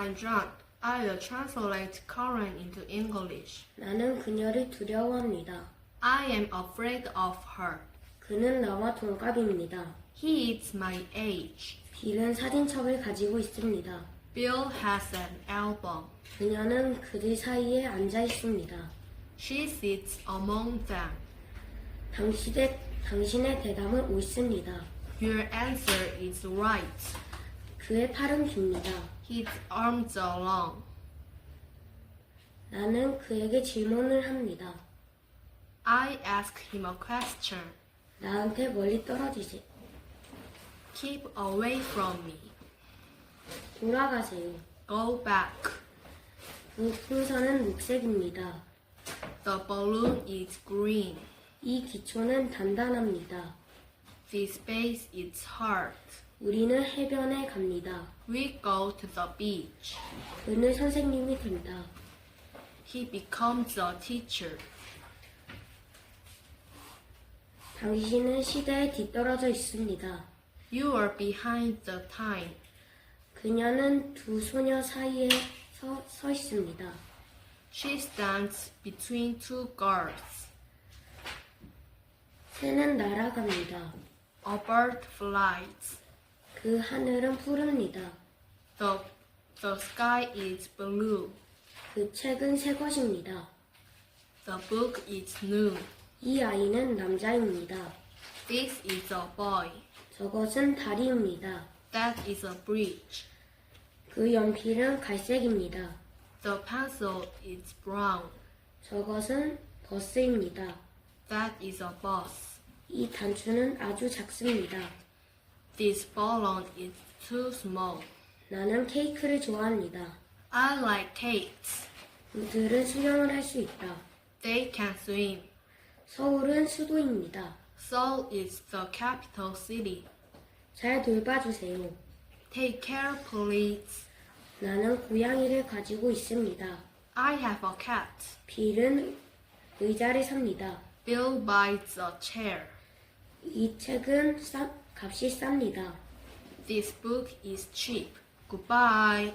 I'm drunk. I will translate Korean into English. 나는 그녀를 두려워합니다. I am afraid of her. 그는 나와 동갑입니다. He is my age. 빌은 사진첩을 가지고 있습니다. Bill has an album. 그녀는 그들 사이에 앉아 있습니다. She sits among them. 당신의, 당신의 대답은 옳습니다. Your answer is right. 그의 팔은 깁니다. His arms are long. 나는 그에게 질문을 합니다. I ask him a question. 나한테 멀리 떨어지세요. Keep away from me. 돌아가세요. Go back. 그 풍선은 녹색입니다. The balloon is green. 이 기초는 단단합니다. This base is hard. 우리는 해변에 갑니다. We go to the beach. 그는 선생님이 된다. He becomes a teacher. 당신은 시대에 뒤떨어져 있습니다. You are behind the time. 그녀는 두 소녀 사이에 서, 서 있습니다. She stands between two girls. 새는 날아갑니다. A bird flies. 그 하늘은 푸릅니다. The, the sky is blue. 그 책은 새 것입니다. The book is new. 이 아이는 남자입니다. This is a boy. 저것은 다리입니다. That is a bridge. 그 연필은 갈색입니다. The pencil is brown. 저것은 버스입니다. That is a bus. 이 단추는 아주 작습니다. This balloon is too small. 나는 케이크를 좋아합니다. I like cakes. 그들은 수영을 할 수 있다. They can swim. 서울은 수도입니다. Seoul is the capital city. 잘 돌봐주세요. Take care, please. 나는 고양이를 가지고 있습니다. I have a cat. 빌은 의자를 삽니다. Bill buys a chair. 이 책은 싸, 값이 쌉니다. This book is cheap. Goodbye.